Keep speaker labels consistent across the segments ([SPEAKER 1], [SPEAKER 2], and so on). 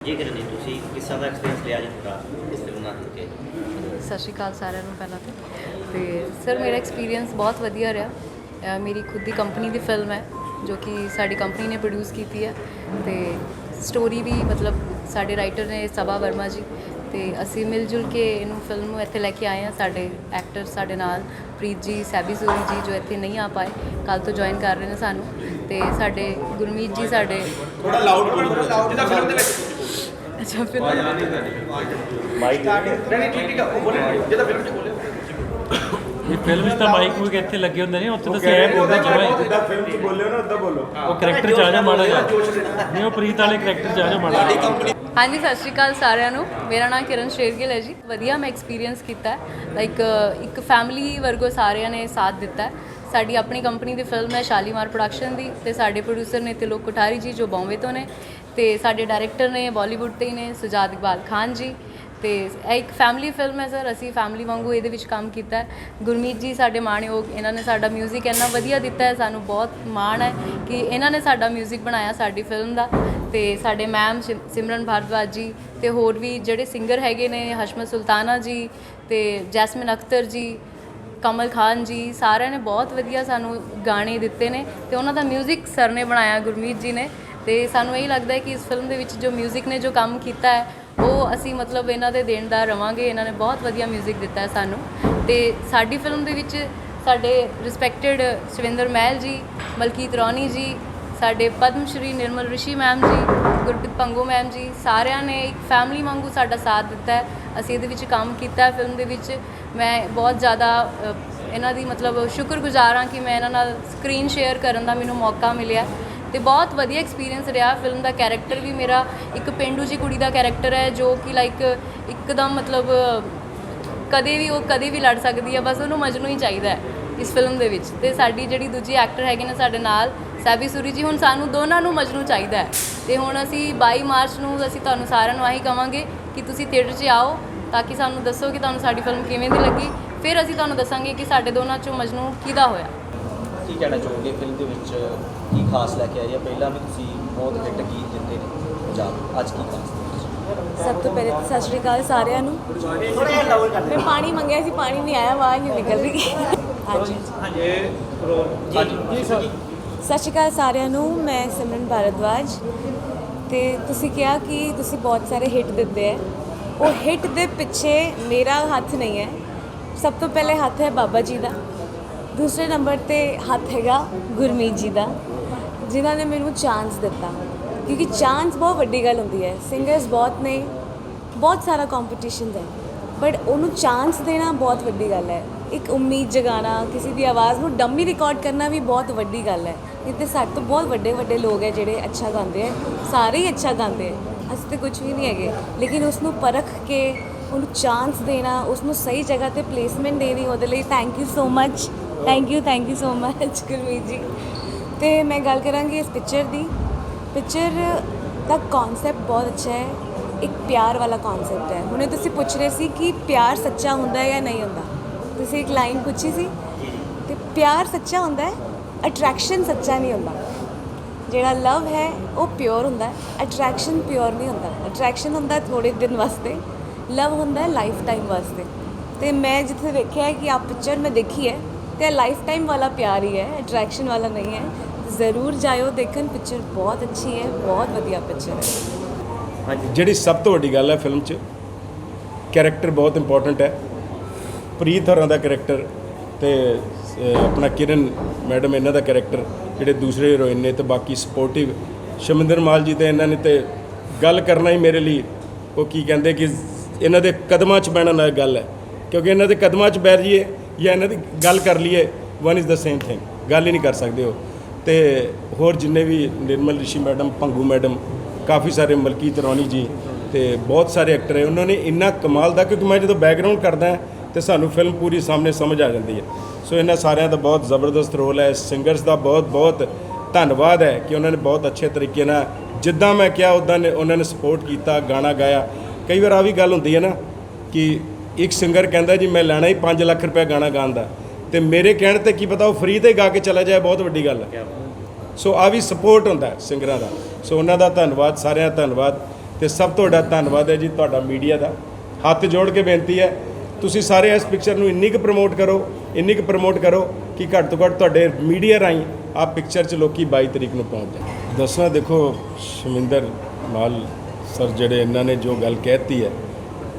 [SPEAKER 1] ਜੀ ਕਰਨੀ ਤੁਸੀਂ ਕਿੱਸਾ ਦਾ ਐਕਸਪੀਰੀਅੰਸ ਲਿਆ ਜੀ ਤੁਹਾਡਾ ਇਸ ਫਿਲਮ ਨਾਲ ਕੇ
[SPEAKER 2] ਸਤਿ ਸ਼੍ਰੀ ਅਕਾਲ ਸਾਰਿਆਂ ਨੂੰ ਪਹਿਲਾਂ ਤੇ। ਤੇ ਸਰ ਮੇਰਾ ਐਕਸਪੀਰੀਅੰਸ ਬਹੁਤ ਵਧੀਆ ਰਿਹਾ। ਮੇਰੀ ਖੁਦ ਦੀ ਕੰਪਨੀ ਦੀ ਫਿਲਮ ਹੈ ਜੋ ਕਿ ਸਾਡੀ ਕੰਪਨੀ ਨੇ ਪ੍ਰੋਡਿਊਸ ਕੀਤੀ ਹੈ। ਤੇ ਸਟੋਰੀ ਵੀ ਮਤਲਬ ਸਾਡੇ ਰਾਈਟਰ ਨੇ ਸਭਾ ਵਰਮਾ ਜੀ। ਤੇ ਅਸੀਂ ਮਿਲ ਜੁਲ ਕੇ ਇਹਨੂੰ ਫਿਲਮ ਨੂੰ ਇੱਥੇ ਲੈ ਕੇ ਆਏ ਹਾਂ ਸਾਡੇ ਐਕਟਰ ਸਾਡੇ ਨਾਲ ਪ੍ਰੀਤ ਜੀ ਸੈਬੀ ਸੂਰੀ ਜੀ ਜੋ ਇੱਥੇ ਨਹੀਂ ਆ ਪਾਏ ਕੱਲ ਤੋਂ ਜੁਆਇਨ ਕਰ ਰਹੇ ਨੇ ਸਾਨੂੰ। ਤੇ ਸਾਡੇ ਗੁਰਮੀਤ ਜੀ ਸਾਡੇ
[SPEAKER 3] ਥੋੜਾ ਲਾਊਡ ਬੋਲੋ ਜਿੱਦਾਂ ਫਿਲਮ ਦੇ ਵਿੱਚ।
[SPEAKER 2] ਅੱਛਾ ਫਿਰ
[SPEAKER 3] ਮਾਈਕ ਨਹੀਂ ਨਹੀਂ ਠੀਕ ਠੀਕ ਆ ਉਹ ਬੋਲੇ ਜਿੱਦਾਂ ਫਿਲਮ 'ਚ ਬੋਲੇ
[SPEAKER 4] ਇਹ ਫਿਲਮ 'ਚ ਤਾਂ ਮਾਈਕ ਵੀ ਇੱਥੇ ਲੱਗੇ ਹੁੰਦੇ ਨੇ ਉੱਥੇ ਤਾਂ ਸਿਆਹ ਬੋਲਦਾ ਜਮਾਈ
[SPEAKER 5] ਜਿੱਦਾਂ ਫਿਲਮ 'ਚ ਬੋਲਿਓ ਨਾ ਉਦਾਂ ਬੋਲੋ।
[SPEAKER 4] ਉਹ ਕਰੈਕਟਰ ਚ ਆ ਜਾ ਮਾੜਾ ਜਿਹਾ। ਨਹੀਂ ਉਹ ਪ੍ਰੀਤ ਵਾਲੇ ਕਰੈਕਟਰ ਚ ਆ ਜਾ ਮਾੜਾ
[SPEAKER 2] ਹਾਂਜੀ ਸਤਿ ਸ਼੍ਰੀ ਅਕਾਲ ਸਾਰਿਆਂ ਨੂੰ। ਮੇਰਾ ਨਾਮ ਕਿਰਨ ਸ਼ੇਰਗਿੱਲ ਹੈ ਜੀ। ਵਧੀਆ ਮੈਂ ਐਕਸਪੀਰੀਅੰਸ ਕੀਤਾ ਲਾਈਕ ਇੱਕ ਫੈਮਿਲੀ ਵਰਗੋ ਸਾਰਿਆਂ ਨੇ ਸਾਥ ਦਿੱਤਾ ਹੈ। ਸਾਡੀ ਆਪਣੀ ਕੰਪਨੀ ਦੀ ਫਿਲਮ ਹੈ ਸ਼ਾਲੀਮਾਰ ਪ੍ਰੋਡਕਸ਼ਨ ਦੀ ਤੇ ਸਾਡੇ ਪ੍ਰੋਡਿਊਸਰ ਨੇ ਤਿਲੋਕ ਕੋਠਾਰੀ ਜੀ ਜੋ ਬੰਬੇ ਤੋਂ ਨੇ। ਤੇ ਸਾਡੇ ਡਾਇਰੈਕਟਰ ਨੇ ਬਾਲੀਵੁੱਡ ਤੇ ਹੀ ਨੇ ਸੁਜਾਤ ਇਕਬਾਲ ਖਾਨ ਜੀ ਤੇ ਇਹ ਇੱਕ ਫੈਮਿਲੀ ਫਿਲਮ ਹੈ ਸਰ ਅਸੀਂ ਫੈਮਿਲੀ ਵਾਂਗੂ ਇਹਦੇ ਵਿੱਚ ਕੰਮ ਕੀਤਾ ਹੈ ਗੁਰਮੀਤ ਜੀ ਸਾਡੇ ਮਾਣਯੋਗ ਇਹਨਾਂ ਨੇ ਸਾਡਾ 뮤직 ਇੰਨਾ ਵਧੀਆ ਦਿੱਤਾ ਹੈ ਸਾਨੂੰ ਬਹੁਤ ਮਾਣ ਹੈ ਕਿ ਇਹਨਾਂ ਨੇ ਸਾਡਾ 뮤직 ਬਣਾਇਆ ਸਾਡੀ ਫਿਲਮ ਦਾ ਤੇ ਸਾਡੇ ਮੈਮ ਸਿਮਰਨ ਭਾਰਦਵਾਜ ਜੀ ਤੇ ਹੋਰ ਵੀ ਜਿਹੜੇ ਸਿੰਗਰ ਹੈਗੇ ਨੇ ਹਸ਼ਮਤ ਸੁਲਤਾਨਾ ਜੀ ਤੇ ਜੈਸਮਿਨ ਅਖਤਰ ਜੀ ਕਮਲ ਖਾਨ ਜੀ ਸਾਰਿਆਂ ਨੇ ਬਹੁਤ ਵਧੀਆ ਸਾਨੂੰ ਗਾਣੇ ਦਿੱਤੇ ਨੇ ਤੇ ਉਹਨਾਂ ਦਾ 뮤직 ਸਰ ਨੇ ਬਣਾਇਆ ਗੁਰਮੀਤ ਜੀ ਨੇ ਤੇ ਸਾਨੂੰ ਇਹ ਲੱਗਦਾ ਹੈ ਕਿ ਇਸ ਫਿਲਮ ਦੇ ਵਿੱਚ ਜੋ 뮤직 ਨੇ ਜੋ ਕੰਮ ਕੀਤਾ ਹੈ ਉਹ ਅਸੀਂ ਮਤਲਬ ਇਹਨਾਂ ਦੇ ਦੇਣਦਾਰ ਰਵਾਂਗੇ ਇਹਨਾਂ ਨੇ ਬਹੁਤ ਵਧੀਆ 뮤직 ਦਿੱਤਾ ਹੈ ਸਾਨੂੰ ਤੇ ਸਾਡੀ ਫਿਲਮ ਦੇ ਵਿੱਚ ਸਾਡੇ ਰਿਸਪੈਕਟਡ ਸ਼ਵਿੰਦਰ ਮਹਿਲ ਜੀ ਮਲਕੀਤ ਰੌਣੀ ਜੀ ਸਾਡੇ ਪਦਮ ਸ਼੍ਰੀ ਨਿਰਮਲ ਰਿਸ਼ੀ ਮੈਮ ਜੀ ਗੁਰਪ੍ਰੀਤ ਪੰਗੂ ਮੈਮ ਜੀ ਸਾਰਿਆਂ ਨੇ ਇੱਕ ਫੈਮਿਲੀ ਵਾਂਗੂ ਸਾਡਾ ਸਾਥ ਦਿੱਤਾ ਹੈ ਅਸੀਂ ਇਹਦੇ ਵਿੱਚ ਕੰਮ ਕੀਤਾ ਹੈ ਫਿਲਮ ਦੇ ਵਿੱਚ ਮੈਂ ਬਹੁਤ ਜ਼ਿਆਦਾ ਅ, ਇਹਨਾਂ ਦੀ ਮਤਲਬ ਸ਼ੁਕਰਗੁਜ਼ਾਰ ਹਾਂ ਕਿ ਮੈਂ ਇਹਨਾਂ ਨਾਲ ਸਕਰੀਨ ਸ਼ੇਅਰ ਕਰਨ ਦਾ ਮੈਨੂੰ ਮੌਕਾ ਮਿਲਿਆ ਤੇ ਬਹੁਤ ਵਧੀਆ ਐਕਸਪੀਰੀਅੰਸ ਰਿਹਾ। ਫਿਲਮ ਦਾ ਕੈਰੈਕਟਰ ਵੀ ਮੇਰਾ ਇੱਕ ਪਿੰਡੂ ਜੀ ਕੁੜੀ ਦਾ ਕੈਰੈਕਟਰ ਹੈ, ਜੋ ਕਿ ਲਾਈਕ ਇੱਕਦਮ ਮਤਲਬ ਕਦੇ ਵੀ ਉਹ ਕਦੇ ਵੀ ਲੜ ਸਕਦੀ ਹੈ, ਬਸ ਉਹਨੂੰ ਮਜਨੂ ਹੀ ਚਾਹੀਦਾ ਹੈ ਇਸ ਫਿਲਮ ਦੇ ਵਿੱਚ। ਤੇ ਸਾਡੀ ਜਿਹੜੀ ਦੂਜੀ ਐਕਟਰ ਹੈਗੇ ਨੇ ਸਾਡੇ ਨਾਲ, ਸੈਬੀ ਸੂਰੀ ਜੀ, ਹੁਣ ਸਾਨੂੰ ਦੋਨਾਂ ਨੂੰ ਮਜਨੂ ਚਾਹੀਦਾ ਹੈ। ਤੇ ਹੁਣ ਅਸੀਂ 22 ਮਾਰਚ ਨੂੰ ਅਸੀਂ ਤੁਹਾਨੂੰ ਸਾਰਿਆਂ ਨੂੰ ਆਹੀ ਕਵਾਂਗੇ ਕਿ ਤੁਸੀਂ ਥੀਏਟਰ 'ਚ ਆਓ ਤਾਂ ਕਿ ਸਾਨੂੰ ਦੱਸੋ ਕਿ ਤੁਹਾਨੂੰ ਸਾਡੀ ਫਿਲਮ ਕਿਵੇਂ ਦੀ ਲੱਗੀ। ਫਿਰ ਅਸੀਂ ਤੁਹਾਨੂੰ ਦੱਸਾਂਗੇ ਕਿ ਸਾਡੇ ਦੋਨਾਂ 'ਚੋਂ ਮਜਨੂ ਕਿਹਦਾ ਹੋਇਆ।
[SPEAKER 6] ਕੀ ਕਹਿਣਾ ਚਾਹੋਗੇ ਫਿਲਮ ਦੇ ਵਿੱਚ? ਕੀ ਖਾਸ ਲੈ ਕੇ ਆਏ ਆ? ਪਹਿਲਾਂ ਵੀ ਤੁਸੀਂ ਬਹੁਤ ਹਿੱਟ ਗੀਤ ਦਿੱਤੇ ਨੇ ਪੰਜਾਬ। ਅੱਜ ਕੀ ਖਾਸ
[SPEAKER 7] ਸਭ ਤੋਂ ਪਹਿਲੇ ਤਾਂ ਸਤਿ ਸ਼੍ਰੀ ਅਕਾਲ ਸਾਰਿਆਂ ਨੂੰ। ਮੈਂ ਪਾਣੀ ਮੰਗਿਆ ਸੀ ਪਾਣੀ ਨਹੀਂ ਆਇਆ ਆਵਾਜ਼ ਨਹੀਂ ਨਿਕਲ ਰਹੀ। ਹਾਂਜੀ।
[SPEAKER 1] ਜੀ
[SPEAKER 7] ਸਤਿ ਸ਼੍ਰੀ ਅਕਾਲ ਸਾਰਿਆਂ ਨੂੰ ਮੈਂ ਸਿਮਰਨ ਭਾਰਦਵਾਜ। ਤੇ ਤੁਸੀਂ ਕਿਹਾ ਕਿ ਤੁਸੀਂ ਬਹੁਤ ਸਾਰੇ ਹਿੱਟ ਦਿੱਤੇ ਹੈ ਉਹ ਹਿੱਟ ਦੇ ਪਿੱਛੇ ਮੇਰਾ ਹੱਥ ਨਹੀਂ ਹੈ ਸਭ ਤੋਂ ਪਹਿਲੇ ਹੱਥ ਹੈ ਬਾਬਾ ਜੀ ਦਾ। ਦੂਸਰੇ ਨੰਬਰ ਤੇ ਹੱਥ ਹੈਗਾ ਗੁਰਮੀਤ ਜੀ ਦਾ। ਜਿਨ੍ਹਾਂ ਨੇ ਮੈਨੂੰ ਚਾਂਸ ਦਿੱਤਾ। ਕਿਉਂਕਿ ਚਾਂਸ ਬਹੁਤ ਵੱਡੀ ਗੱਲ ਹੁੰਦੀ ਹੈ। ਸਿੰਗਰਸ ਬਹੁਤ ਨੇ, ਬਹੁਤ ਸਾਰਾ ਕੰਪੀਟੀਸ਼ਨ ਹੈ ਬਟ ਉਹਨੂੰ ਚਾਂਸ ਦੇਣਾ ਬਹੁਤ ਵੱਡੀ ਗੱਲ ਹੈ। ਇੱਕ ਉਮੀਦ ਜਗਾਣਾ ਕਿਸੇ ਦੀ ਆਵਾਜ਼ ਨੂੰ ਡੰਮੀ ਰਿਕਾਰਡ ਕਰਨਾ ਵੀ ਬਹੁਤ ਵੱਡੀ ਗੱਲ ਹੈ। ਇੱਥੇ ਸਾਡੇ ਤੋਂ ਬਹੁਤ ਵੱਡੇ ਵੱਡੇ ਲੋਕ ਹੈ ਜਿਹੜੇ ਅੱਛਾ ਗਾਉਂਦੇ ਹੈ। ਸਾਰੇ ਹੀ ਅੱਛਾ ਗਾਉਂਦੇ ਹੈ। ਅਸੀਂ ਤੇ ਕੁਝ ਵੀ ਨਹੀਂ ਹੈਗੇ। ਲੇਕਿਨ ਉਸ ਨੂੰ ਪਰਖ ਕੇ, ਉਹਨੂੰ ਚਾਂਸ ਦੇਣਾ ਉਸ ਨੂੰ ਸਹੀ ਜਗ੍ਹਾ ਤੇ ਪਲੇਸਮੈਂਟ ਦੇਣੀ, ਉਹਦੇ ਲਈ thank you so much thank you thank you so much Gurmeet ji. ਤੇ ਮੈਂ ਗੱਲ ਕਰਾਂਗੀ ਇਸ ਪਿਕਚਰ ਦੀ। ਪਿਕਚਰ ਦਾ ਕਨਸੈਪਟ ਬਹੁਤ ਅੱਛਾ ਹੈ। ਇੱਕ ਪਿਆਰ ਵਾਲਾ ਕਨਸੈਪਟ ਹੈ। ਹੁਣੇ ਤੁਸੀਂ ਪੁੱਛ ਰਹੇ ਸੀ ਕਿ ਪਿਆਰ ਸੱਚਾ ਹੁੰਦਾ ਹੈ ਜਾਂ ਨਹੀਂ ਹੁੰਦਾ। ਤੁਸੀਂ ਇੱਕ ਲਾਈਨ ਪੁੱਛੀ ਸੀ। ਤੇ ਪਿਆਰ ਸੱਚਾ ਹੁੰਦਾ ਹੈ ਅਟਰੈਕਸ਼ਨ ਸੱਚਾ ਨਹੀਂ ਹੁੰਦਾ। ਜਿਹੜਾ ਲਵ ਹੈ, ਉਹ ਪਿਓਰ ਹੁੰਦਾ ਹੈ। ਅਟਰੈਕਸ਼ਨ ਪਿਓਰ ਨਹੀਂ ਹੁੰਦਾ। ਅਟਰੈਕਸ਼ਨ ਹੁੰਦਾ ਥੋੜੇ ਦਿਨ ਵਾਸਤੇ। ਲਵ ਹੁੰਦਾ ਹੈ ਲਾਈਫ ਟਾਈਮ ਵਾਸਤੇ। ਤੇ ਮੈਂ ਜਿੱਥੇ ਵੇਖਿਆ ਕਿ ਆਪ ਪਿਕਚਰ ਮੈਂ ਦੇਖੀ ਹੈ, ਤੇ ਲਾਈਫ ਟਾਈਮ ਵਾਲਾ ਪਿਆਰ ਹੀ ਹੈ। ਅਟਰੈਕਸ਼ਨ ਵਾਲਾ ਨਹੀਂ ਹੈ। ਜ਼ਰੂਰ ਜਾਇਓ ਦੇਖਣ ਪਿਕਚਰ ਬਹੁਤ ਅੱਛੀ ਹੈ ਬਹੁਤ ਵਧੀਆ ਪਿਕਚਰ ਹੈ।
[SPEAKER 5] ਜਿਹੜੀ ਸਭ ਤੋਂ ਵੱਡੀ ਗੱਲ ਹੈ ਫਿਲਮ 'ਚ ਕੈਰੈਕਟਰ ਬਹੁਤ ਇੰਪੋਰਟੈਂਟ ਹੈ। ਪ੍ਰੀਤ ਹੋਰਾਂ ਦਾ ਕੈਰੈਕਟਰ ਤੇ ਅਹ, ਆਪਣਾ ਕਿਰਨ ਮੈਡਮ ਇਹਨਾਂ ਦਾ ਕੈਰੈਕਟਰ ਜਿਹੜੇ ਦੂਸਰੇ ਹੀਰੋਇਨ ਨੇ ਤੇ ਬਾਕੀ ਸਪੋਰਟਿਵ ਸ਼ਮਿੰਦਰ ਮਾਲ ਜੀ ਤੇ ਇਹਨਾਂ ਨੇ ਤੇ ਗੱਲ ਕਰਨਾ ਹੀ ਮੇਰੇ ਲਈ ਉਹ ਕੀ ਕਹਿੰਦੇ ਕਿ ਇਹਨਾਂ ਦੇ ਕਦਮਾਂ 'ਚ ਬਹਿਣ ਨਾਲ ਗੱਲ ਹੈ। ਕਿਉਂਕਿ ਇਹਨਾਂ ਦੇ ਕਦਮਾਂ 'ਚ ਬਹਿ ਜਾਈਏ ਜਾਂ ਇਹਨਾਂ ਦੀ ਗੱਲ ਕਰ ਲਈਏ one is the same thing ਗੱਲ ਹੀ ਨਹੀਂ ਕਰ ਸਕਦੇ ਉਹ। ਤੇ ਹੋਰ ਜਿੰਨੇ ਵੀ ਨਿਰਮਲ ਰਿਸ਼ੀ ਮੈਡਮ ਪੰਗੂ ਮੈਡਮ, ਕਾਫੀ ਸਾਰੇ ਮਲਕੀਤ ਰੌਣੀ ਜੀ ਤੇ ਬਹੁਤ ਸਾਰੇ ਐਕਟਰ ਹੈ ਉਹਨਾਂ ਨੇ ਇੰਨਾ ਕਮਾਲ ਦਾ, ਕਿਉਂਕਿ ਮੈਂ ਜਦੋਂ ਬੈਕਗ੍ਰਾਉਂਡ ਕਰਦਾ ਤੇ ਸਾਨੂੰ ਫਿਲਮ ਪੂਰੀ ਸਾਹਮਣੇ ਸਮਝ ਆ ਜਾਂਦੀ ਹੈ। ਸੋ ਇਹਨਾਂ ਸਾਰਿਆਂ ਦਾ ਬਹੁਤ ਜ਼ਬਰਦਸਤ ਰੋਲ ਹੈ ਸਿੰਗਰਸ ਦਾ ਬਹੁਤ ਬਹੁਤ ਧੰਨਵਾਦ ਹੈ ਕਿ ਉਹਨਾਂ ਨੇ ਬਹੁਤ ਅੱਛੇ ਤਰੀਕੇ ਨਾਲ, ਜਿੱਦਾਂ ਮੈਂ ਕਿਹਾ ਉਦਾਂ ਨੇ ਉਹਨਾਂ ਨੇ ਸਪੋਰਟ ਕੀਤਾ, ਗਾਣਾ ਗਾਇਆ। ਕਈ ਵਾਰ ਆ ਵੀ ਗੱਲ ਹੁੰਦੀ ਹੈ ਨਾ ਕਿ ਇੱਕ ਸਿੰਗਰ ਕਹਿੰਦਾ ਜੀ, ਮੈਂ ਲੈਣਾ ਹੀ 5 ਲੱਖ ਰੁਪਏ ਗਾਣਾ ਗਾਉਣ ਦਾ। ਤੇ ਮੇਰੇ ਕਹਿਣ ਤੇ ਕੀ ਪਤਾ ਉਹ ਫ੍ਰੀ ਤੇ ਗਾ ਕੇ ਚਲਾ ਜਾਏ ਬਹੁਤ ਵੱਡੀ ਗੱਲ ਹੈ। ਸੋ ਆ ਵੀ ਸਪੋਰਟ ਹੁੰਦਾ ਹੈ ਸਿੰਗਰਾਂ ਦਾ। ਸੋ ਉਹਨਾਂ ਦਾ ਧੰਨਵਾਦ ਸਾਰਿਆਂ ਦਾ ਧੰਨਵਾਦ ਤੇ ਸਭ ਤੋਂ ਵੱਡਾ ਧੰਨਵਾਦ ਹੈ ਜੀ ਤੁਹਾਡਾ ਮੀਡੀਆ ਦਾ। ਹੱਥ ਜੋੜ ਕੇ ਬੇਨਤੀ ਹੈ ਤੁਸੀਂ ਸਾਰੇ ਇਸ ਪਿਕਚਰ ਨੂੰ ਇੰਨੀ ਕੁ ਪ੍ਰਮੋਟ ਕਰੋ ਇੰਨੀ ਕੁ ਪ੍ਰਮੋਟ ਕਰੋ ਕਿ ਘੱਟ ਤੋਂ ਘੱਟ ਤੁਹਾਡੇ ਮੀਡੀਆ ਰਾਹੀਂ ਆ ਪਿਕਚਰ 'ਚ ਲੋਕੀ 22 ਤਰੀਕ ਨੂੰ ਪਹੁੰਚ ਜਾਣ। ਦੱਸਣਾ ਦੇਖੋ ਸ਼ਮਿੰਦਰ ਮਾਲ ਸਰ ਜਿਹੜੇ ਇਹਨਾਂ ਨੇ ਜੋ ਗੱਲ ਕਹਿਤੀ ਹੈ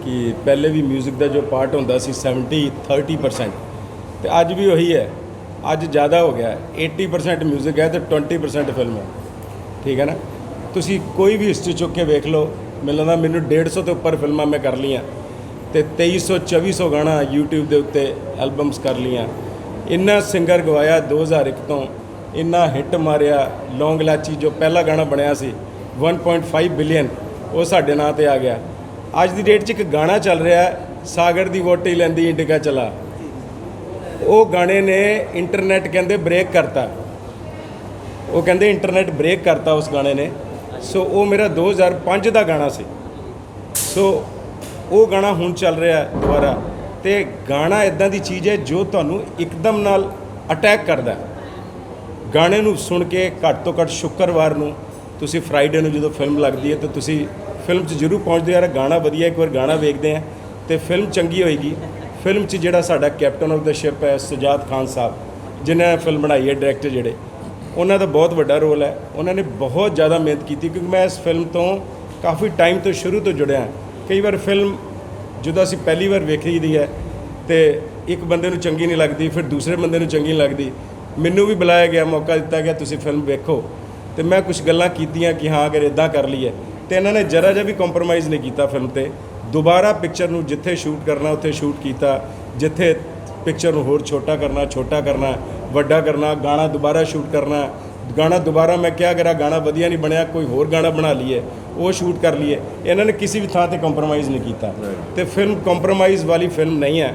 [SPEAKER 5] ਕਿ ਪਹਿਲੇ ਵੀ 뮤직 ਦਾ ਜੋ ਪਾਰਟ ਹੁੰਦਾ ਸੀ 70 30% ਤੇ ਅੱਜ ਵੀ ਉਹੀ ਹੈ। ਅੱਜ ਜ਼ਿਆਦਾ ਹੋ ਗਿਆ। ਹੈ। 80% 뮤직 ਹੈ ਤੇ 20% ਫਿਲਮ ਹੈ। ਠੀਕ ਹੈ ਨਾ? ਤੁਸੀਂ ਕੋਈ ਵੀ ਹਿਸਟਰੀ ਚੁੱਕ ਕੇ ਵੇਖ ਲਓ। ਮੈਨੂੰ ਲੱਗਦਾ ਮੈਨੂੰ 150 ਤੋਂ ਉੱਪਰ ਫਿਲਮਾਂ ਮੈਂ ਕਰ ਲਈਆਂ। ਤੇ 2300 2400 ਗਾਣਾ YouTube ਦੇ ਉੱਤੇ ਐਲਬਮਸ ਕਰ ਲਈਆਂ। ਇੰਨਾ ਸਿੰਗਰ ਗਵਾਇਆ 2001 ਤੋਂ। ਇੰਨਾ ਹਿੱਟ ਮਾਰਿਆ ਲੌਂਗ ਲਾਚੀ ਜੋ ਪਹਿਲਾ ਗਾਣਾ ਬਣਿਆ ਸੀ। 1.5 ਬਿਲੀਅਨ ਉਹ ਸਾਡੇ ਨਾਂ ਤੇ ਆ ਗਿਆ। ਅੱਜ ਦੀ ਡੇਟ 'ਚ ਇੱਕ ਗਾਣਾ ਚੱਲ ਰਿਹਾ ਸਾਗਰ ਦੀ ਵੋਟੀ ਲੈਂਦੀ ਇੰਡੀਕਾ ਚਲਾ। ਉਹ ਗਾਣੇ ਨੇ ਇੰਟਰਨੈਟ ਕਹਿੰਦੇ ਬ੍ਰੇਕ ਕਰਤਾ। ਉਹ ਕਹਿੰਦੇ ਇੰਟਰਨੈਟ ਬ੍ਰੇਕ ਕਰਤਾ ਉਸ ਗਾਣੇ ਨੇ। ਸੋ ਉਹ ਮੇਰਾ 2005 ਦਾ ਗਾਣਾ ਸੀ। ਸੋ ਉਹ ਗਾਣਾ ਹੁਣ ਚੱਲ ਰਿਹਾ ਦੁਬਾਰਾ। ਤੇ ਗਾਣਾ ਇਦਾਂ ਦੀ ਚੀਜ਼ ਹੈ ਜੋ ਤੁਹਾਨੂੰ ਇੱਕਦਮ ਨਾਲ ਅਟੈਕ ਕਰਦਾ ਗਾਣੇ ਨੂੰ ਸੁਣ ਕੇ ਘੱਟ ਤੋਂ ਘੱਟ ਸ਼ੁੱਕਰਵਾਰ ਨੂੰ ਤੁਸੀਂ ਫਰਾਈਡੇ ਨੂੰ ਜਦੋਂ ਫਿਲਮ ਲੱਗਦੀ ਹੈ ਤਾਂ ਤੁਸੀਂ ਫਿਲਮ 'ਚ ਜ਼ਰੂਰ ਪਹੁੰਚਦੇ ਹੋ। ਯਾਰ, ਗਾਣਾ ਵਧੀਆ ਇੱਕ ਵਾਰ ਗਾਣਾ ਵੇਖਦੇ ਆ ਤੇ ਫਿਲਮ ਚੰਗੀ ਹੋਏਗੀ। ਫਿਲਮ 'ਚ ਜਿਹੜਾ ਸਾਡਾ ਕੈਪਟਨ ਆਫ ਦਾ ਸ਼ਿਪ ਹੈ ਸੁਜਾਤ ਖਾਨ ਸਾਹਿਬ ਜਿਨ੍ਹਾਂ ਫਿਲਮ ਬਣਾਈ ਹੈ ਡਾਇਰੈਕਟਰ ਜਿਹੜੇ, ਉਹਨਾਂ ਦਾ ਬਹੁਤ ਵੱਡਾ ਰੋਲ ਹੈ। ਉਹਨਾਂ ਨੇ ਬਹੁਤ ਜ਼ਿਆਦਾ ਮਿਹਨਤ ਕੀਤੀ ਕਿਉਂਕਿ ਮੈਂ ਇਸ ਫਿਲਮ ਤੋਂ ਕਾਫੀ ਟਾਈਮ ਤੋਂ ਸ਼ੁਰੂ ਤੋਂ ਜੁੜਿਆ ਕਈ ਵਾਰ ਫਿਲਮ ਜਦੋਂ ਅਸੀਂ ਪਹਿਲੀ ਵਾਰ ਵੇਖੀ ਦੀ ਹੈ ਤੇ ਇੱਕ ਬੰਦੇ ਨੂੰ ਚੰਗੀ ਨਹੀਂ ਲੱਗਦੀ, ਫਿਰ ਦੂਸਰੇ ਬੰਦੇ ਨੂੰ ਚੰਗੀ ਨਹੀਂ ਲੱਗਦੀ, ਮੈਨੂੰ ਵੀ ਬੁਲਾਇਆ ਗਿਆ, ਮੌਕਾ ਦਿੱਤਾ ਗਿਆ, ਤੁਸੀਂ ਫਿਲਮ ਵੇਖੋ। ਤੇ ਮੈਂ ਕੁਝ ਗੱਲਾਂ ਕੀਤੀਆਂ ਕਿ ਹਾਂ, ਅਗਰ ਇਦਾਂ ਕਰ ਲਈਏ। ਤੇ ਇਹਨਾਂ ਨੇ ਜਰਾ ਜਿਹਾ ਵੀ ਕੰਪਰੋਮਾਈਜ਼ ਨਹੀਂ ਕੀਤਾ ਫਿਲਮ ਤੇ। ਦੁਬਾਰਾ ਪਿਕਚਰ ਨੂੰ ਜਿੱਥੇ ਸ਼ੂਟ ਕਰਨਾ ਉੱਥੇ ਸ਼ੂਟ ਕੀਤਾ ਜਿੱਥੇ ਪਿਕਚਰ ਨੂੰ ਹੋਰ ਛੋਟਾ ਕਰਨਾ ਛੋਟਾ ਕਰਨਾ ਵੱਡਾ ਕਰਨਾ ਗਾਣਾ ਦੁਬਾਰਾ ਸ਼ੂਟ ਕਰਨਾ ਗਾਣਾ ਦੁਬਾਰਾ ਮੈਂ ਕਿਹਾ ਅਗਰ ਆਹ ਗਾਣਾ ਵਧੀਆ ਨਹੀਂ ਬਣਿਆ ਕੋਈ ਹੋਰ ਗਾਣਾ ਬਣਾ ਲਈਏ ਉਹ ਸ਼ੂਟ ਕਰ ਲਈਏ ਇਹਨਾਂ ਨੇ ਕਿਸੇ ਵੀ ਥਾਂ ਤੇ ਕੰਪਰੋਮਾਈਜ਼ ਨਹੀਂ ਕੀਤਾ। ਤੇ ਫਿਲਮ ਕੰਪਰੋਮਾਈਜ਼ ਵਾਲੀ ਫਿਲਮ ਨਹੀਂ ਹੈ।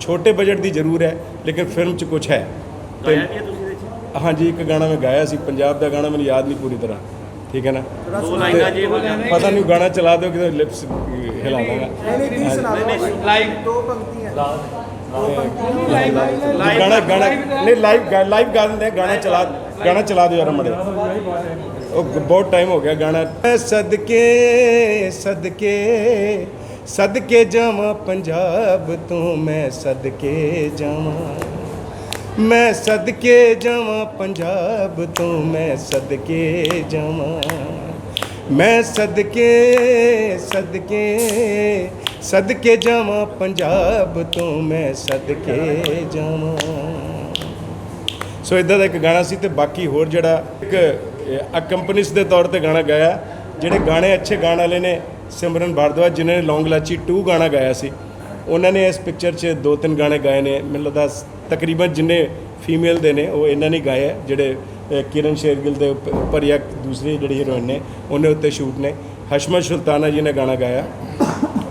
[SPEAKER 5] ਛੋਟੇ ਬਜਟ ਦੀ ਜ਼ਰੂਰ ਹੈ ਲੇਕਿਨ ਫਿਲਮ 'ਚ ਕੁਝ ਹੈ। ਹਾਂਜੀ ਇੱਕ ਗਾਣਾ ਮੈਂ ਗਾਇਆ ਸੀ ਪੰਜਾਬ ਦਾ ਗਾਣਾ ਮੈਨੂੰ ਯਾਦ ਨਹੀਂ ਪੂਰੀ ਤਰ੍ਹਾਂ। ਠੀਕ ਹੈ ਨਾ?
[SPEAKER 3] ਦੋ ਲਾਈਨਾਂ ਜੇ ਹੋ ਜਾਣ
[SPEAKER 5] ਪਤਾ ਨਹੀਂ ਗਾਣਾ ਚਲਾ ਦਿਓ ਕਿਤੇ ਲਿਪਸ ਹਿਲਾ ਦਾਂਗਾ।
[SPEAKER 3] ਲਾਈਵ
[SPEAKER 5] ਗਾਣਾ ਗਾਣਾ ਨਹੀਂ ਲਾਈਵ ਲਾਈਵ ਗਾ ਦਿੰਦੇ ਗਾਣਾ ਚਲਾ ਗਾਣਾ ਚਲਾ ਦਿਓ ਯਾਰ ਮੜੇ। ਉਹ ਬਹੁਤ ਟਾਈਮ ਹੋ ਗਿਆ ਗਾਣਾ। ਸਦਕੇ ਸਦਕੇ ਸਦਕੇ ਜਾਵਾਂ ਪੰਜਾਬ ਤੋਂ ਮੈਂ ਸਦਕੇ ਜਾਵਾਂ। ਮੈਂ ਸਦਕੇ ਜਾਵਾਂ ਪੰਜਾਬ ਤੋਂ, ਮੈਂ ਸਦਕੇ ਜਾਵਾਂ। ਮੈਂ ਸਦਕੇ ਸਦਕੇ ਸਦਕੇ ਜਾਵਾਂ ਪੰਜਾਬ ਤੋਂ, ਮੈਂ ਸਦਕੇ ਜਾਵਾਂ। ਸੋ ਇਦਾਂ ਦਾ ਇੱਕ ਗਾਣਾ ਸੀ ਤੇ ਬਾਕੀ ਹੋਰ ਜਿਹੜਾ ਇੱਕ ਅਕੰਪਨੀਸ ਦੇ ਤੌਰ ਤੇ ਗਾਣਾ ਗਾਇਆ, ਜਿਹੜੇ ਗਾਣੇ ਅੱਛੇ ਗਾਣ ਵਾਲੇ ਨੇ ਸਿਮਰਨ ਭਾਰਦਵਾਜ, ਜਿਨ੍ਹਾਂ ਨੇ ਲੌਂਗ ਲਾਚੀ 2 ਗਾਣਾ ਗਾਇਆ ਸੀ। ਉਹਨਾਂ ਨੇ ਇਸ ਪਿਕਚਰ 'ਚ ਦੋ ਤਿੰਨ ਗਾਣੇ ਗਾਏ ਨੇ। ਮੈਨੂੰ ਲੱਗਦਾ ਤਕਰੀਬਨ ਜਿੰਨੇ ਫੀਮੇਲ ਦੇ ਨੇ ਉਹ ਇਹਨਾਂ ਨੇ ਗਾਏ ਆ ਜਿਹੜੇ ਕਿਰਨ ਸ਼ੇਰਗਿਲ ਦੇ ਉੱਪ- ਉੱਪਰ ਜਾਂ ਦੂਸਰੀ ਜਿਹੜੀ ਹੀਰੋਇਨ ਨੇ ਉਹਨੇ ਉੱਤੇ ਸ਼ੂਟ ਨੇ। ਹਸ਼ਮਤ ਸੁਲਤਾਨਾ ਜੀ ਨੇ ਗਾਣਾ ਗਾਇਆ।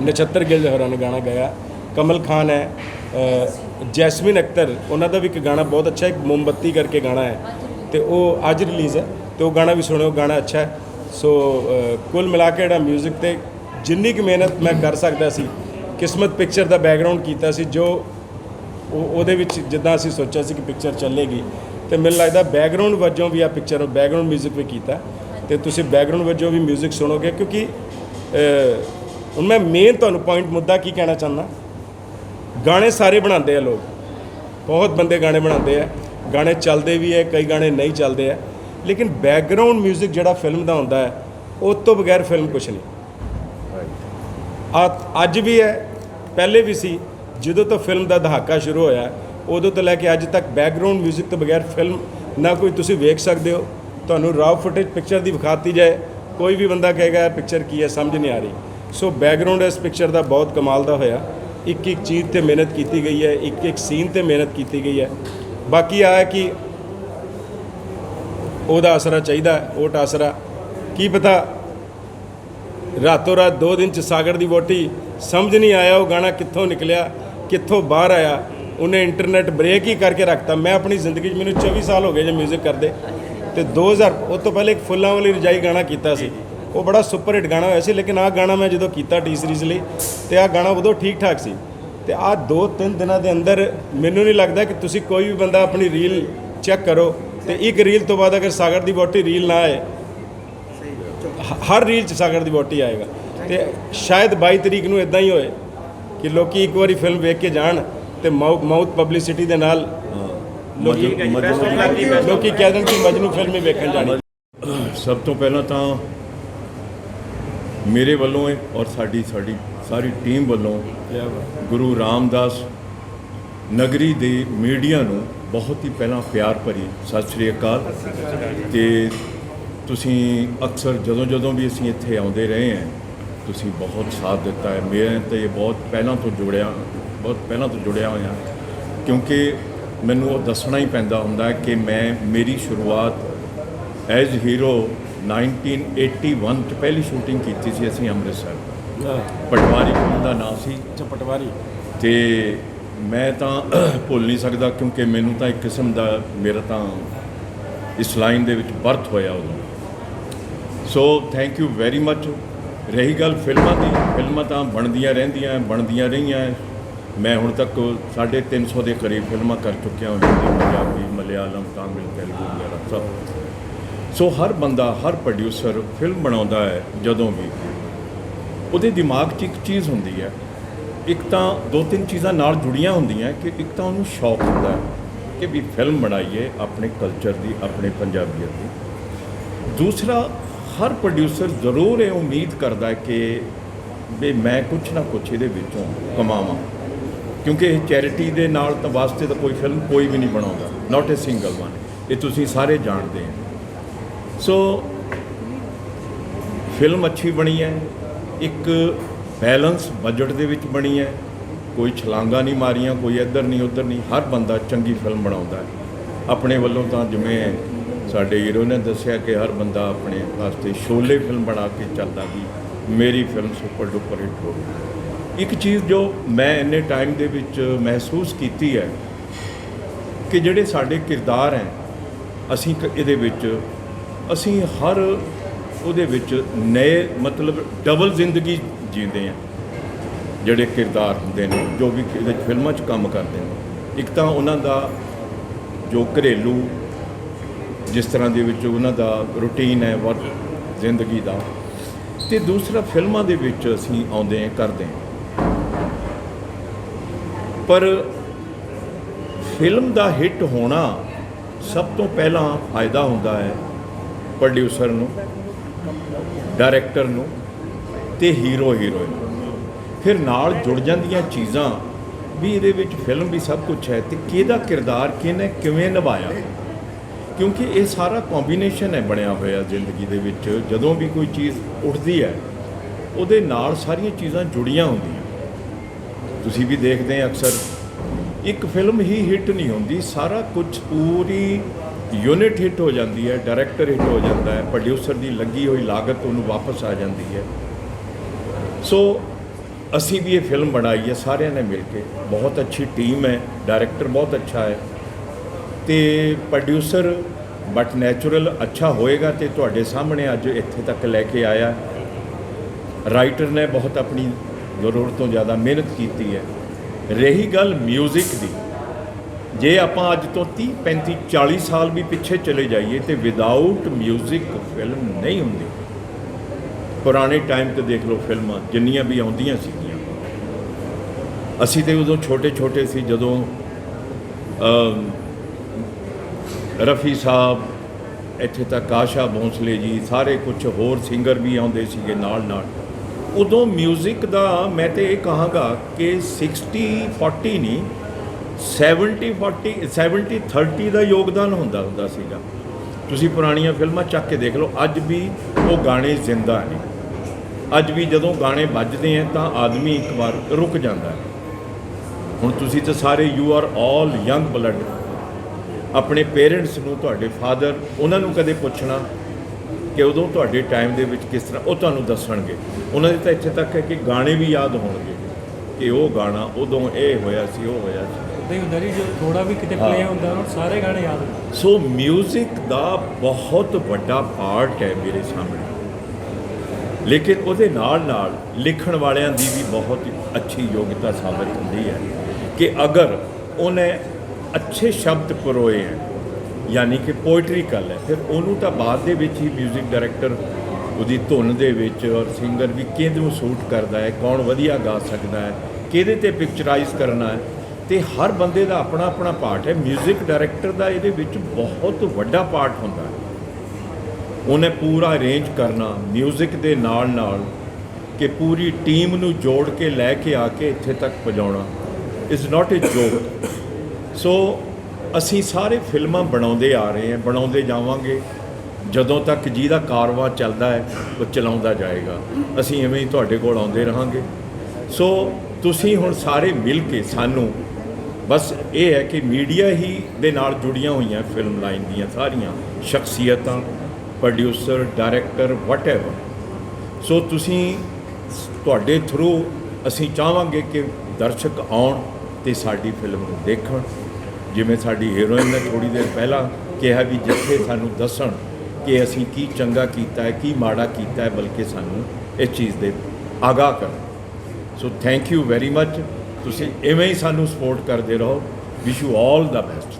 [SPEAKER 5] ਨਛੱਤਰ ਗਿੱਲ ਹੋਰਾਂ ਨੇ ਗਾਣਾ ਗਾਇਆ। ਕਮਲ ਖਾਨ ਹੈ ਅ, ਜੈਸਮਿਨ ਅਖਤਰ ਉਹਨਾਂ ਦਾ ਵੀ ਇੱਕ ਗਾਣਾ ਬਹੁਤ ਅੱਛਾ ਇੱਕ ਮੋਮਬੱਤੀ ਕਰਕੇ ਗਾਣਾ ਹੈ। ਤੇ ਉਹ ਅੱਜ ਰਿਲੀਜ਼ ਹੈ ਤੇ ਉਹ ਗਾਣਾ ਵੀ ਸੁਣਿਓ ਗਾਣਾ ਅੱਛਾ ਹੈ। ਸੋ ਕੁੱਲ ਮਿਲਾ ਕੇ ਜਿਹੜਾ 뮤직 ਤੇ ਜਿੰਨੀ ਕੁ ਮਿਹਨਤ ਮੈਂ ਕਰ ਸਕਦਾ ਸੀ ਕਿਸਮਤ ਪਿਕਚਰ ਦਾ ਬੈਕਗ੍ਰਾਉਂਡ ਕੀਤਾ ਸੀ ਜੋ ਉਹ ਉਹਦੇ ਵਿੱਚ ਜਿੱਦਾਂ ਅਸੀਂ ਸੋਚਿਆ ਸੀ ਕਿ ਪਿਕਚਰ ਚੱਲੇਗੀ ਤੇ ਮੈਨੂੰ ਲੱਗਦਾ ਬੈਕਗ੍ਰਾਉਂਡ ਵਜੋਂ ਵੀ ਆ ਪਿਕਚਰ ਬੈਕਗ੍ਰਾਉਂਡ 뮤직 ਵੀ ਕੀਤਾ ਤੇ ਤੁਸੀਂ ਬੈਕਗ੍ਰਾਉਂਡ ਵਜੋਂ ਵੀ 뮤직 ਸੁਣੋਗੇ ਕਿਉਂਕਿ ਅ, ਹੁਣ ਮੈਂ ਮੇਨ ਤੁਹਾਨੂੰ ਪੁਆਇੰਟ ਮੁੱਦਾ ਕੀ ਕਹਿਣਾ ਚਾਹੁੰਦਾ ਗਾਣੇ ਸਾਰੇ ਬਣਾਉਂਦੇ ਆ ਲੋਕ ਬਹੁਤ ਬੰਦੇ ਗਾਣੇ ਬਣਾਉਂਦੇ ਆ ਗਾਣੇ ਚੱਲਦੇ ਵੀ ਹੈ ਕਈ ਗਾਣੇ ਨਹੀਂ ਚੱਲਦੇ ਆ ਲੇਕਿਨ ਬੈਕਗ੍ਰਾਉਂਡ 뮤직 ਜਿਹੜਾ ਫਿਲਮ ਦਾ ਹੁੰਦਾ ਹੈ ਉਹ ਤੋਂ ਬਗੈਰ ਫਿਲਮ ਕੁਝ ਨਹੀਂ ਆ ਅੱਜ ਵੀ ਹੈ, ਪਹਿਲੇ ਵੀ ਸੀ, ਜਦੋਂ ਤੋਂ ਫਿਲਮ ਦਾ ਦਹਾਕਾ ਸ਼ੁਰੂ ਹੋਇਆ, ਉਦੋਂ ਤੋਂ ਲੈ ਕੇ ਅੱਜ ਤੱਕ ਬੈਕਗ੍ਰਾਉਂਡ 뮤직 ਤੋਂ ਬਗੈਰ ਫਿਲਮ ਨਾ ਕੋਈ ਤੁਸੀਂ ਵੇਖ ਸਕਦੇ ਹੋ। ਤੁਹਾਨੂੰ ਰਾਵ ਫੁਟੇਜ ਪਿਕਚਰ ਦੀ ਵਿਖਾਤੀ ਜਾਏ, ਕੋਈ ਵੀ ਬੰਦਾ ਕਹੇਗਾ ਪਿਕਚਰ ਕੀ ਹੈ, ਸਮਝ ਨਹੀਂ ਆ ਰਹੀ। ਸੋ ਬੈਕਗ੍ਰਾਉਂਡ ਇਸ ਪਿਕਚਰ ਦਾ ਬਹੁਤ ਕਮਾਲ ਦਾ ਹੋਇਆ। ਇੱਕ ਇੱਕ ਚੀਜ਼ ਤੇ ਮਿਹਨਤ ਕੀਤੀ ਗਈ ਹੈ, ਇੱਕ ਇੱਕ ਸੀਨ ਤੇ ਮਿਹਨਤ ਕੀਤੀ ਗਈ ਹੈ। ਬਾਕੀ ਆ ਹੈ ਕਿ ਉਹਦਾ ਆਸਰਾ ਚਾਹੀਦਾ, ਉਹ ਓਟ ਆਸਰਾ ਕੀ ਪਤਾ ਰਾਤੋਂ ਰਾਤ ਦੋ ਦਿਨ ਚ ਸਾਗਰ ਦੀ ਵੋਟੀ ਸਮਝ ਨਹੀਂ ਆਇਆ ਉਹ ਗਾਣਾ ਕਿੱਥੋਂ ਨਿਕਲਿਆ, ਕਿੱਥੋਂ ਬਾਹਰ ਆਇਆ। ਉਹਨੇ ਇੰਟਰਨੈਟ ਬ੍ਰੇਕ ਹੀ ਕਰਕੇ ਰੱਖਤਾ। ਮੈਂ ਆਪਣੀ ਜ਼ਿੰਦਗੀ 'ਚ ਮੈਨੂੰ 24 ਸਾਲ ਹੋ ਗਏ ਜੇ 뮤직 ਕਰਦੇ। ਤੇ 2000 ਉਹ ਤੋਂ ਪਹਿਲੇ ਇੱਕ ਫੁੱਲਾਂ ਵਾਲੀ ਰਜਾਈ ਗਾਣਾ ਕੀਤਾ ਸੀ। ਉਹ ਬੜਾ ਸੁਪਰ ਹਿੱਟ ਗਾਣਾ ਹੋਇਆ ਸੀ, ਲੇਕਿਨ ਆਹ ਗਾਣਾ ਮੈਂ ਜਦੋਂ ਕੀਤਾ ਟੀ ਸੀਰੀਜ਼ ਲਈ, ਤੇ ਆਹ ਗਾਣਾ ਉਦੋਂ ਠੀਕ ਠਾਕ ਸੀ। ਤੇ ਆਹ ਦੋ ਤਿੰਨ ਦਿਨਾਂ ਦੇ ਅੰਦਰ ਮੈਨੂੰ ਨਹੀਂ ਲੱਗਦਾ ਕਿ ਤੁਸੀਂ ਕੋਈ ਵੀ ਬੰਦਾ ਆਪਣੀ ਰੀਲ ਚੈੱਕ ਕਰੋ। ਤੇ ਇੱਕ ਰੀਲ ਤੋਂ ਬਾਅਦ ਅਗਰ ਸਾਗਰ ਦੀ ਵੋਟੀ ਰੀਲ ਨਾ ਆਏ ਹ- ਹਰ ਰੀਲ 'ਚ ਸਾਗਰ ਦੀ ਬੋਟੀ ਆਏਗਾ। ਤੇ ਸ਼ਾਇਦ 22 ਤਰੀਕ ਨੂੰ ਇਦਾਂ ਹੀ ਹੋਏ ਕਿ ਲੋਕੀ ਇੱਕ ਵਾਰੀ ਫਿਲਮ ਵੇਖ ਕੇ ਜਾਣ ਤੇ ਮਾਊਥ ਪਬਲਿਸਿਟੀ ਦੇ ਨਾਲ ਲੋਕੀ ਲੋਕੀ ਕਹਿ ਦੇਣ ਕਿ ਮਜਨੂ ਫਿਲਮ ਹੀ ਵੇਖਣ ਜਾਣੀ।
[SPEAKER 8] ਸਭ ਤੋਂ ਪਹਿਲਾਂ ਤਾਂ ਮੇਰੇ ਵੱਲੋਂ ਇਹ ਔਰ ਸਾਡੀ ਸਾਡੀ ਸਾਰੀ ਟੀਮ ਵੱਲੋਂ ਗੁਰੂ ਰਾਮਦਾਸ ਨਗਰੀ ਦੇ ਮੀਡੀਆ ਨੂੰ ਬਹੁਤ ਹੀ ਪਹਿਲਾਂ ਪਿਆਰ ਭਰੀ ਸਤਿ ਸ੍ਰੀ ਅਕਾਲ। ਤੇ ਤੁਸੀਂ ਅਕਸਰ ਜਦੋਂ ਜਦੋਂ ਵੀ ਅਸੀਂ ਇੱਥੇ ਆਉਂਦੇ ਰਹੇ ਹਾਂ ਤੁਸੀਂ ਬਹੁਤ ਸਾਥ ਦਿੱਤਾ ਹੈ। ਮੈਂ ਤੇ ਇਹ ਬਹੁਤ ਪਹਿਲਾਂ ਤੋਂ ਜੁੜਿਆ ਬਹੁਤ ਪਹਿਲਾਂ ਤੋਂ ਜੁੜਿਆ ਹੋਇਆ। ਕਿਉਂਕਿ ਮੈਨੂੰ ਉਹ ਦੱਸਣਾ ਹੀ ਪੈਂਦਾ ਹੁੰਦਾ ਕਿ ਮੈਂ ਮੇਰੀ ਸ਼ੁਰੂਆਤ ਐਜ਼ ਹੀਰੋ 1981 ਚ ਪਹਿਲੀ ਸ਼ੂਟਿੰਗ ਕੀਤੀ ਸੀ ਅਸੀਂ ਅੰਮ੍ਰਿਤਸਰ। ਪਟਵਾਰੀ ਫਿਲਮ ਦਾ ਨਾਮ ਸੀ।
[SPEAKER 5] ਪਟਵਾਰੀ।
[SPEAKER 8] ਤੇ ਮੈਂ ਤਾਂ ਭੁੱਲ ਨਹੀਂ ਸਕਦਾ ਕਿਉਂਕਿ ਮੈਨੂੰ ਤਾਂ ਇੱਕ ਕਿਸਮ ਦਾ ਮੇਰਾ ਤਾਂ ਇਸ ਲਾਈਨ ਦੇ ਵਿੱਚ ਬਰਥ ਹੋਇਆ ਉਦੋਂ। So thank you very much ਰਹੀ ਗੱਲ ਫਿਲਮਾਂ ਦੀ, ਫਿਲਮਾਂ ਤਾਂ ਬਣਦੀਆਂ ਰਹਿੰਦੀਆਂ, ਬਣਦੀਆਂ ਰਹੀਆਂ। ਮੈਂ ਹੁਣ ਤੱਕ 350 ਦੇ ਕਰੀਬ ਫਿਲਮਾਂ ਕਰ ਚੁੱਕਿਆ ਹਾਂ, ਹਿੰਦੀ, ਪੰਜਾਬੀ, ਮਲਿਆਲਮ, ਤਾਮਿਲ, ਤੇਲਗੂ ਵਗੈਰਾ ਸਭ। ਸੋ ਹਰ ਬੰਦਾ, ਹਰ ਪ੍ਰੋਡਿਊਸਰ ਫਿਲਮ ਬਣਾਉਂਦਾ ਹੈ, ਜਦੋਂ ਵੀ। ਉਹਦੇ ਦਿਮਾਗ 'ਚ ਇੱਕ ਚੀਜ਼ ਹੁੰਦੀ ਹੈ। ਇੱਕ ਤਾਂ ਦੋ ਤਿੰਨ ਚੀਜ਼ਾਂ ਨਾਲ ਜੁੜੀਆਂ ਹੁੰਦੀਆਂ ਕਿ ਇੱਕ ਤਾਂ ਉਹਨੂੰ ਸ਼ੌਕ ਹੁੰਦਾ ਹੈ ਕਿ ਵੀ ਫਿਲਮ ਬਣਾਈਏ ਆਪਣੇ ਕਲਚਰ ਦੀ, ਆਪਣੇ ਪੰਜਾਬੀਅਤ ਦੀ। ਦੂਸਰਾ ਹਰ ਪ੍ਰੋਡਿਊਸਰ ਜ਼ਰੂਰ ਇਹ ਉਮੀਦ ਕਰਦਾ ਕਿ ਵੀ ਮੈਂ ਕੁਝ ਨਾ ਕੁਝ ਇਹਦੇ ਵਿੱਚੋਂ ਕਮਾਵਾਂ। ਕਿਉਂਕਿ ਇਹ ਚੈਰਿਟੀ ਦੇ ਨਾਲ ਤਾਂ ਵਾਸਤੇ ਤਾਂ ਕੋਈ ਫਿਲਮ ਕੋਈ ਵੀ ਨਹੀਂ ਬਣਾਉਂਦਾ। ਨਾਟ ਅ ਸਿੰਗਲ ਵਨ ਇਹ ਤੁਸੀਂ ਸਾਰੇ ਜਾਣਦੇ ਹੋ। ਸੋ ਫਿਲਮ ਅੱਛੀ ਬਣੀ ਹੈ। ਇੱਕ ਬੈਲੈਂਸ ਬਜਟ ਦੇ ਵਿੱਚ ਬਣੀ ਹੈ। ਕੋਈ ਛਲਾਂਗਾ ਨਹੀਂ ਮਾਰੀਆਂ, ਕੋਈ ਇੱਧਰ ਨਹੀਂ, ਉੱਧਰ ਨਹੀਂ। ਹਰ ਬੰਦਾ ਚੰਗੀ ਫਿਲਮ ਬਣਾਉਂਦਾ ਹੈ। ਆਪਣੇ ਵੱਲੋਂ ਤਾਂ ਜਿਵੇਂ ਸਾਡੇ ਹੀਰੋ ਨੇ ਦੱਸਿਆ ਕਿ ਹਰ ਬੰਦਾ ਆਪਣੇ ਵਾਸਤੇ ਸ਼ੋਲੇ ਫਿਲਮ ਬਣਾ ਕੇ ਚੱਲਦਾ ਵੀ ਮੇਰੀ ਫਿਲਮ ਸੁਪਰ ਡੁਪਰ ਹਿੱਟ ਹੋਵੇ ਇੱਕ ਚੀਜ਼ ਜੋ ਮੈਂ ਇੰਨੇ ਟਾਈਮ ਦੇ ਵਿੱਚ ਮਹਿਸੂਸ ਕੀਤੀ ਹੈ ਕਿ ਜਿਹੜੇ ਸਾਡੇ ਕਿਰਦਾਰ ਹੈ, ਅਸੀਂ ਇਹਦੇ ਵਿੱਚ, ਅਸੀਂ ਹਰ ਉਹਦੇ ਵਿੱਚ ਨਏ ਮਤਲਬ ਡਬਲ ਜ਼ਿੰਦਗੀ ਜੀਂਦੇ ਆ ਜਿਹੜੇ ਕਿਰਦਾਰ ਹੁੰਦੇ ਨੇ, ਜੋ ਵੀ ਇਹਦੇ ਫਿਲਮਾਂ 'ਚ ਕੰਮ ਕਰਦੇ ਨੇ। ਇੱਕ ਤਾਂ ਉਹਨਾਂ ਦਾ ਜੋ ਘਰੇਲੂ ਜਿਸ ਤਰ੍ਹਾਂ ਦੇ ਵਿੱਚ ਉਹਨਾਂ ਦਾ ਰੁਟੀਨ ਹੈ ਵਰਕ, ਜ਼ਿੰਦਗੀ ਦਾ। ਤੇ ਦੂਸਰਾ ਫਿਲਮਾਂ ਦੇ ਵਿੱਚ ਅਸੀਂ ਆਉਂਦੇ ਹਾਂ, ਕਰਦੇ ਹਾਂ। ਪਰ ਫਿਲਮ ਦਾ ਹਿੱਟ ਹੋਣਾ ਸਭ ਤੋਂ ਪਹਿਲਾਂ ਫਾਇਦਾ ਹੁੰਦਾ ਹੈ ਪ੍ਰੋਡਿਊਸਰ ਨੂੰ, ਡਾਇਰੈਕਟਰ ਨੂੰ ਤੇ ਹੀਰੋ ਹੀਰੋਇਨ ਫਿਰ ਨਾਲ ਜੁੜ ਜਾਂਦੀਆਂ ਚੀਜ਼ਾਂ ਵੀ ਇਹਦੇ ਵਿੱਚ ਫਿਲਮ ਵੀ ਸਭ ਕੁਝ ਹੈ ਤੇ ਕਿਹਦਾ ਕਿਰਦਾਰ ਕਿਹਨੇ ਕਿਵੇਂ ਨਿਭਾਇਆ। ਕਿਉਂਕਿ ਇਹ ਸਾਰਾ ਕੰਬੀਨੇਸ਼ਨ ਹੈ ਬਣਿਆ ਹੋਇਆ ਜ਼ਿੰਦਗੀ ਦੇ ਵਿੱਚ। ਜਦੋਂ ਵੀ ਕੋਈ ਚੀਜ਼ ਉੱਠਦੀ ਹੈ, ਉਹਦੇ ਨਾਲ ਸਾਰੀਆਂ ਚੀਜ਼ਾਂ ਜੁੜੀਆਂ ਹੁੰਦੀਆਂ। ਤੁਸੀਂ ਵੀ ਦੇਖਦੇ ਆ ਅਕਸਰ, ਇੱਕ ਫਿਲਮ ਹੀ ਹਿੱਟ ਨਹੀਂ ਹੁੰਦੀ, ਸਾਰਾ ਕੁਝ ਪੂਰੀ ਯੂਨਿਟ ਹਿੱਟ ਹੋ ਜਾਂਦੀ ਹੈ ਡਾਇਰੈਕਟਰ ਹਿੱਟ ਹੋ ਜਾਂਦਾ ਹੈ ਪ੍ਰੋਡਿਊਸਰ ਦੀ ਲੱਗੀ ਹੋਈ ਲਾਗਤ ਉਹਨੂੰ ਵਾਪਸ ਆ ਜਾਂਦੀ ਹੈ। ਸੋ ਅਸੀਂ ਵੀ ਇਹ ਫਿਲਮ ਬਣਾਈ ਹੈ, ਸਾਰਿਆਂ ਨੇ ਮਿਲ ਕੇ। ਬਹੁਤ ਅੱਛੀ ਟੀਮ ਹੈ ਡਾਇਰੈਕਟਰ ਬਹੁਤ ਅੱਛਾ ਹੈ। ਤੇ ਪ੍ਰੋਡਿਊਸਰ ਬਟ ਨੈਚੁਰਲ ਅੱਛਾ ਹੋਏਗਾ ਤੇ ਤੁਹਾਡੇ ਸਾਹਮਣੇ ਅੱਜ ਇੱਥੇ ਤੱਕ ਲੈ ਕੇ ਆਇਆ ਰਾਈਟਰ ਨੇ ਬਹੁਤ ਆਪਣੀ ਜ਼ਰੂਰਤ ਤੋਂ ਜ਼ਿਆਦਾ ਮਿਹਨਤ ਕੀਤੀ ਹੈ ਰਹੀ ਗੱਲ 뮤직 ਦੀ ਜੇ ਆਪਾਂ ਅੱਜ ਤੋਂ 30 35 40 ਸਾਲ ਵੀ ਪਿੱਛੇ ਚਲੇ ਜਾਈਏ ਤੇ ਵਿਦਆਊਟ 뮤직 ਫਿਲਮ ਨਹੀਂ ਹੁੰਦੀ ਪੁਰਾਣੇ ਟਾਈਮ ਤੇ ਦੇਖ ਲਓ ਫਿਲਮਾਂ ਜਿੰਨੀਆਂ ਵੀ ਆਉਂਦੀਆਂ ਸੀਗੀਆਂ ਅਸੀਂ ਤੇ ਉਦੋਂ ਛੋਟੇ ਛੋਟੇ ਸੀ ਜਦੋਂ ਅਮ, ਰਫੀ ਸਾਹਿਬ, ਇੱਥੇ ਤੱਕ ਆਸ਼ਾ ਭੋਂਸਲੇ ਜੀ, ਸਾਰੇ ਕੁਝ ਹੋਰ ਸਿੰਗਰ ਵੀ ਆਉਂਦੇ ਸੀਗੇ ਨਾਲ ਨਾਲ। ਉਦੋਂ 뮤직 ਦਾ ਮੈਂ ਤੇ ਇਹ ਕਹਾਂਗਾ ਕਿ 60 40 ਨਹੀਂ 70 40 70 30 ਦਾ ਯੋਗਦਾਨ ਹੁੰਦਾ ਹੁੰਦਾ ਸੀਗਾ। ਤੁਸੀਂ ਪੁਰਾਣੀਆਂ ਫਿਲਮਾਂ ਚੱਕ ਕੇ ਦੇਖ ਲਓ, ਅੱਜ ਵੀ ਉਹ ਗਾਣੇ ਜ਼ਿੰਦਾ ਨੇ। ਅੱਜ ਵੀ ਜਦੋਂ ਗਾਣੇ ਵੱਜਦੇ ਆ ਤਾਂ ਆਦਮੀ ਇੱਕ ਵਾਰ ਰੁਕ ਜਾਂਦਾ ਹੈ। ਹੁਣ ਤੁਸੀਂ ਤਾਂ ਸਾਰੇ you are all young blood ਆਪਣੇ ਪੇਰੈਂਟਸ ਨੂੰ ਤੁਹਾਡੇ ਫਾਦਰ ਉਹਨਾਂ ਨੂੰ ਕਦੇ ਪੁੱਛਣਾ ਕਿ ਉਦੋਂ ਤੁਹਾਡੇ ਟਾਈਮ ਦੇ ਵਿੱਚ ਕਿਸ ਤਰ੍ਹਾਂ ਉਹ ਤੁਹਾਨੂੰ ਦੱਸਣਗੇ। ਉਹਨਾਂ ਦੇ ਤਾਂ ਇੱਥੇ ਤੱਕ ਹੈ ਕਿ ਗਾਣੇ ਵੀ ਯਾਦ ਹੋਣਗੇ ਕਿ ਉਹ ਗਾਣਾ ਉਦੋਂ ਇਹ ਹੋਇਆ ਸੀ ਉਹ ਹੋਇਆ ਸੀ।
[SPEAKER 4] ਉਦਾਂ ਹੀ ਹੁੰਦਾ ਨਹੀਂ ਜੋ ਥੋੜਾ ਵੀ ਕਿਤੇ ਪਲੇ ਹੁੰਦਾ ਉਹਨੂੰ ਸਾਰੇ ਗਾਣੇ ਯਾਦ ਹੁੰਦੇ।
[SPEAKER 8] ਸੋ 뮤직 ਦਾ ਬਹੁਤ ਵੱਡਾ ਪਾਰਟ ਹੈ ਮੇਰੇ ਸਾਹਮਣੇ। ਲੇਕਿਨ ਉਹਦੇ ਨਾਲ ਨਾਲ ਲਿਖਣ ਵਾਲਿਆਂ ਦੀ ਵੀ ਬਹੁਤ ਅੱਛੀ ਯੋਗਤਾ ਸਾਬਤ ਹੁੰਦੀ ਹੈ ਕਿ ਅਗਰ ਉਹਨੇ ਅੱਛੇ ਸ਼ਬਦ ਪਰੋਏ ਹੈ ਯਾਨੀ ਕਿ ਪੋਇਟਰੀ ਕਰ ਹੈ ਫਿਰ ਉਹਨੂੰ ਤਾਂ ਬਾਅਦ ਦੇ ਵਿੱਚ ਹੀ 뮤직 ਡਾਇਰੈਕਟਰ ਉਹਦੀ ਧੁਨ ਦੇ ਵਿੱਚ ਔਰ ਸਿੰਗਰ ਵੀ ਕਿਹਦੇ ਨੂੰ ਸੂਟ ਕਰਦਾ ਹੈ ਕੌਣ ਵਧੀਆ ਗਾ ਸਕਦਾ ਹੈ ਕਿਹਦੇ ਤੇ ਪਿਕਚਰਾਈਜ਼ ਕਰਨਾ ਹੈ ਤੇ ਹਰ ਬੰਦੇ ਦਾ ਆਪਣਾ ਆਪਣਾ ਪਾਰਟ ਹੈ 뮤직 ਡਾਇਰੈਕਟਰ ਦਾ ਇਹਦੇ ਵਿੱਚ ਬਹੁਤ ਵੱਡਾ ਪਾਰਟ ਹੁੰਦਾ ਹੈ ਉਹਨੇ ਪੂਰਾ ਅਰੇਂਜ ਕਰਨਾ 뮤직 ਦੇ ਨਾਲ ਨਾਲ ਕਿ ਪੂਰੀ ਟੀਮ ਨੂੰ ਜੋੜ ਕੇ ਲੈ ਕੇ ਆ ਕੇ ਇੱਥੇ ਤੱਕ ਪਹੁੰਚਾਉਣਾ ਇਜ਼ ਨਾਟ ਅ ਜੋਕ ਸੋ ਅਸੀਂ ਸਾਰੇ ਫਿਲਮਾਂ ਬਣਾਉਂਦੇ ਆ ਰਹੇ ਹਾਂ, ਬਣਾਉਂਦੇ ਜਾਵਾਂਗੇ। ਜਦੋਂ ਤੱਕ ਜਿਹਦਾ ਕਾਰਵਾ ਚੱਲਦਾ ਹੈ, ਉਹ ਚਲਾਉਂਦਾ ਜਾਏਗਾ। ਅਸੀਂ ਐਵੇਂ ਹੀ ਤੁਹਾਡੇ ਕੋਲ ਆਉਂਦੇ ਰਹਾਂਗੇ। ਸੋ ਤੁਸੀਂ ਹੁਣ ਸਾਰੇ ਮਿਲ ਕੇ ਸਾਨੂੰ ਬਸ ਇਹ ਹੈ ਕਿ ਮੀਡੀਆ ਹੀ ਦੇ ਨਾਲ ਜੁੜੀਆਂ ਹੋਈਆਂ ਫਿਲਮ ਲਾਈਨ ਦੀਆਂ ਸਾਰੀਆਂ, ਸ਼ਖਸੀਅਤਾਂ ਪ੍ਰੋਡਿਊਸਰ ਡਾਇਰੈਕਟਰ ਵਟਐਵਰ ਸੋ ਤੁਸੀਂ ਤੁਹਾਡੇ ਥਰੂ ਅਸੀਂ ਚਾਹਾਂਗੇ ਕਿ ਦਰਸ਼ਕ ਆਉਣ ਤੇ ਸਾਡੀ ਫਿਲਮ ਨੂੰ ਦੇਖਣ। ਜਿਵੇਂ ਸਾਡੀ ਹੀਰੋਇਨ ਨੇ ਥੋੜੀ ਦੇਰ ਪਹਿਲਾਂ ਕਿਹਾ ਵੀ ਜਿੱਥੇ ਸਾਨੂੰ ਦੱਸਣ ਕਿ ਅਸੀਂ ਕੀ ਚੰਗਾ ਕੀਤਾ ਹੈ, ਕੀ ਮਾੜਾ ਕੀਤਾ ਹੈ, ਬਲਕਿ ਸਾਨੂੰ ਇਸ ਚੀਜ਼ ਦੇ ਆਗਾਹ ਕਰਨ। So thank you very much ਤੁਸੀਂ ਐਵੇਂ ਹੀ ਸਾਨੂੰ ਸਪੋਰਟ ਕਰਦੇ ਰਹੋ। Wish you all the best